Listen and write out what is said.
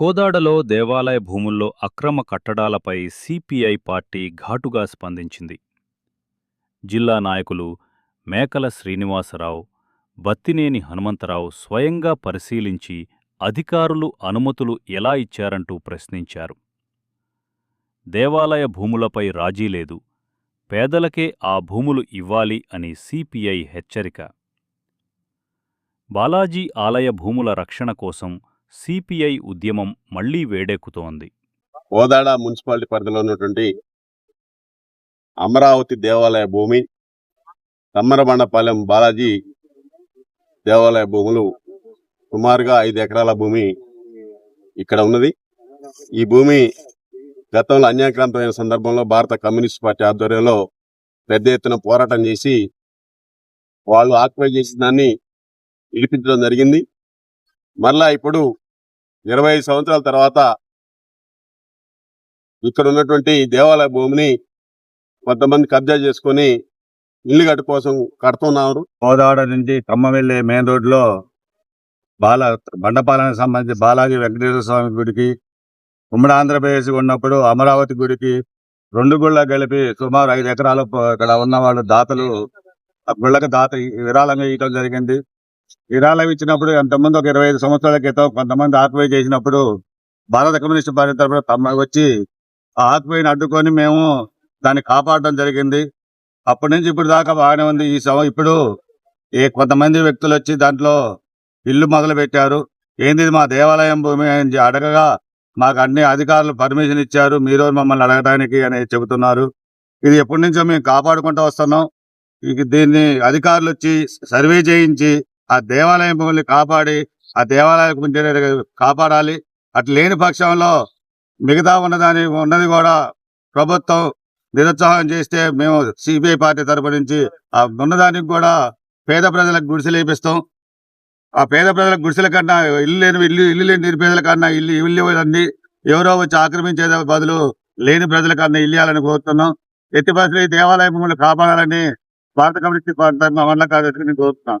కోదాడలో దేవాలయ భూముల్లో అక్రమ కట్టడాలపై సిపిఐ పార్టీ ఘాటుగా స్పందించింది. జిల్లా నాయకులు మేకల శ్రీనివాసరావు బత్తినేని హనుమంతరావు స్వయంగా పరిశీలించి అధికారులు అనుమతులు ఎలా ఇచ్చారంటూ ప్రశ్నించారు. దేవాలయ భూములపై రాజీ లేదు పేదలకే ఆ భూములు ఇవ్వాలి అని సిపిఐ హెచ్చరిక. బాలాజీ ఆలయ భూముల రక్షణ కోసం సిపిఐ ఉద్యమం మళ్ళీ వేడెక్కుతోంది. ఓదాడ మున్సిపాలిటీ పరిధిలో ఉన్నటువంటి అమరావతి దేవాలయ భూమి కమ్మరబండపాలెం బాలాజీ దేవాలయ భూములు సుమారుగా ఐదు ఎకరాల భూమి ఇక్కడ ఉన్నది. ఈ భూమి గతంలో అన్యాక్రాంతమైన సందర్భంలో భారత కమ్యూనిస్ట్ పార్టీ ఆధ్వర్యంలో పెద్ద ఎత్తున పోరాటం చేసి వాళ్ళు ఆక్యుపై చేసిన దాన్ని ఇడిపించడం జరిగింది. మరలా ఇప్పుడు ఇరవై ఐదు సంవత్సరాల తర్వాత ఇక్కడ ఉన్నటువంటి దేవాలయ భూమిని కొంతమంది కబ్జా చేసుకొని ఇల్లు కట్టు కోసం కడుతున్నారు. గోదావరి నుంచి ఖమ్మం వెళ్ళే మెయిన్ రోడ్లో బాల బండపాలెం సంబంధించి బాలాజీ వెంకటేశ్వర స్వామి గుడికి ఉమ్మడి ఆంధ్రప్రదేశ్ ఉన్నప్పుడు అమరావతి గుడికి రెండు గుళ్ళ కలిపి సుమారు ఐదు ఎకరాలు ఇక్కడ ఉన్న వాళ్ళు దాతలు ఆ గుళ్ళకి దాత విరాళంగా ఇవ్వడం జరిగింది. విరాళం ఇచ్చినప్పుడు ఎంతమంది ఒక ఇరవై ఐదు సంవత్సరాల క్రితం కొంతమంది ఆత్మహత్య చేసినప్పుడు భారత కమ్యూనిస్ట్ పార్టీ తరఫున తమ వచ్చి ఆ ఆత్మహత్యను అడ్డుకొని మేము దాన్ని కాపాడడం జరిగింది. అప్పటి నుంచి ఇప్పుడు దాకా బాగానే ఉంది. ఈ సమ ఇప్పుడు ఏ కొంతమంది వ్యక్తులు వచ్చి దాంట్లో ఇల్లు మొదలు పెట్టారు ఏంది మా దేవాలయం భూమి అని అడగగా మాకు అన్ని అధికారులు పర్మిషన్ ఇచ్చారు. మీరు మమ్మల్ని అడగడానికి అని చెబుతున్నారు. ఇది ఎప్పటి నుంచో మేము కాపాడుకుంటూ వస్తున్నాం. ఇక దీన్ని అధికారులు వచ్చి సర్వే చేయించి ఆ దేవాలయం భూమిని కాపాడి ఆ దేవాలయం కాపాడాలి. అట్లా లేని పక్షంలో మిగతా ఉన్నదాని ఉన్నది కూడా ప్రభుత్వం నిరుత్సాహం చేస్తే మేము సిపిఐ పార్టీ తరపు నుంచి ఆ ఉన్నదానికి కూడా పేద ప్రజలకు గుడిసెలు వేపిస్తాం. ఆ పేద ప్రజలకు గుడిసెల కన్నా ఇల్లు లేని ఇల్లు ఇల్లు లేని నిరుపేదల కన్నా ఇల్లు ఇల్లు అన్ని ఎవరో వచ్చి ఆక్రమించే బదులు లేని ప్రజల కన్నా ఇల్లు ఇవ్వాలని కోరుతున్నాం. ఎట్టి పరిస్థితుల్లో ఈ మిమ్మల్ని కాపాడాలని భారత కమ్యూనిస్ట్ పార్టీ తరఫున మండల కార్యదర్శిని కోరుతున్నాం